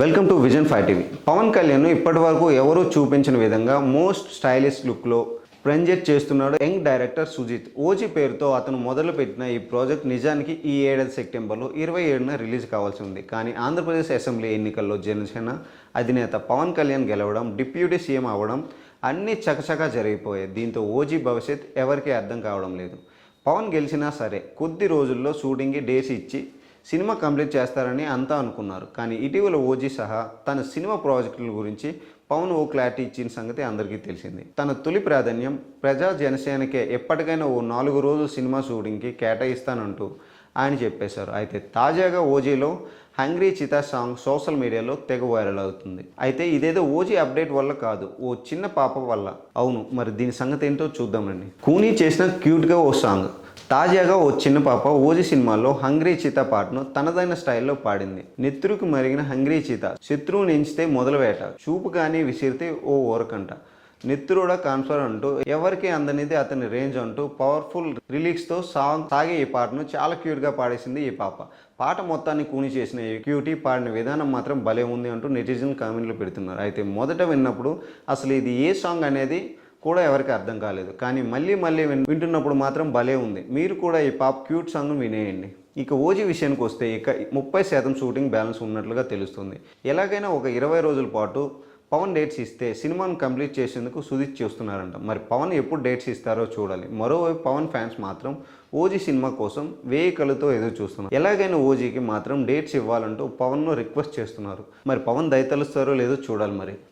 Welcome to vision five TV Pawan Kalyan ఇప్పటి వరకు ఎవరూ చూపించిన విధంగా మోస్ట్ స్టైలిష్ లుక్లో ప్రెంజెట్ చేస్తున్నాడు యంగ్ డైరెక్టర్ సుజిత్. ఓజీ పేరుతో అతను మొదలుపెట్టిన ఈ ప్రాజెక్ట్ నిజానికి ఈ ఏడాది సెప్టెంబర్లో ఇరవై ఏడున రిలీజ్ కావాల్సి ఉంది. కానీ ఆంధ్రప్రదేశ్ అసెంబ్లీ ఎన్నికల్లో జనసేన అధినేత పవన్ కళ్యాణ్ గెలవడం డిప్యూటీ సీఎం అవ్వడం అన్నీ చకచకా జరిగిపోయాయి. దీంతో ఓజీ భవిష్యత్ ఎవరికీ అర్థం కావడం లేదు. పవన్ గెలిచినా సరే కొద్ది రోజుల్లో షూటింగ్కి డేస్ ఇచ్చి సినిమా కంప్లీట్ చేస్తారని అంతా అనుకున్నారు. కానీ ఇటీవల ఓజీ సహా తన సినిమా ప్రాజెక్టుల గురించి పవన్ ఓ క్లారిటీ ఇచ్చిన సంగతి అందరికీ తెలిసింది. తన తొలి ప్రాధాన్యం ప్రజా జనసేనకే ఎప్పటికైనా ఓ నాలుగు రోజుల సినిమా షూటింగ్కి కేటాయిస్తానంటూ ఆయన చెప్పేశారు. అయితే తాజాగా ఓజీలో hungry cheetah song social media తెగ వైరల్ అవుతుంది. అయితే ఇదేదో ఓజీ అప్డేట్ వల్ల కాదు ఓ చిన్న పాప వల్ల. అవును మరి దీని సంగతి ఏంటో చూద్దామండి కూనీ చేసిన క్యూట్గా ఓ సాంగ్. తాజాగా ఓ చిన్న పాప ఓజీ సినిమాలో హంగ్రీ చీత పాటను తనదైన స్టైల్లో పాడింది. నెత్తురుకు మరిగిన హంగ్రీ చీత శత్రువుని ఎంచితే మొదలువేట చూపు కానీ విసిరితే ఓ ఓరకంట నెత్తురుడ కాన్ఫర్ అంటూ ఎవరికి అందనిది అతని రేంజ్ అంటూ పవర్ఫుల్ రిలీక్స్తో సాంగ్ సాగే ఈ పాటను చాలా క్యూట్గా పాడేసింది ఈ పాప. పాట మొత్తాన్ని కూని చేసిన ఈ క్యూటీ పాడిన విధానం మాత్రం భలే ఉంది అంటూ నెటిజన్ కామెంట్లు పెడుతున్నారు. అయితే మొదట విన్నప్పుడు అసలు ఇది ఏ సాంగ్ అనేది కూడా ఎవరికి అర్థం కాలేదు. కానీ మళ్ళీ మళ్ళీ విన్- వింటున్నప్పుడు మాత్రం భలే ఉంది. మీరు కూడా ఈ పాప్ క్యూట్ సాంగ్ వినేయండి. ఇక ఓజీ విషయానికి వస్తే ఇక ముప్పై శాతం షూటింగ్ బ్యాలెన్స్ ఉన్నట్లుగా తెలుస్తుంది. ఎలాగైనా ఒక ఇరవై రోజుల పాటు పవన్ డేట్స్ ఇస్తే సినిమాను కంప్లీట్ చేసేందుకు సుజిత్ చేస్తున్నారంట. మరి పవన్ ఎప్పుడు డేట్స్ ఇస్తారో చూడాలి. మరోవైపు పవన్ ఫ్యాన్స్ మాత్రం ఓజీ సినిమా కోసం వేయి కళ్ళతో ఎదురు చూస్తున్నారు. ఎలాగైనా ఓజీకి మాత్రం డేట్స్ ఇవ్వాలంటూ పవన్ను రిక్వెస్ట్ చేస్తున్నారు. మరి పవన్ దయతలుస్తారో లేదో చూడాలి మరి.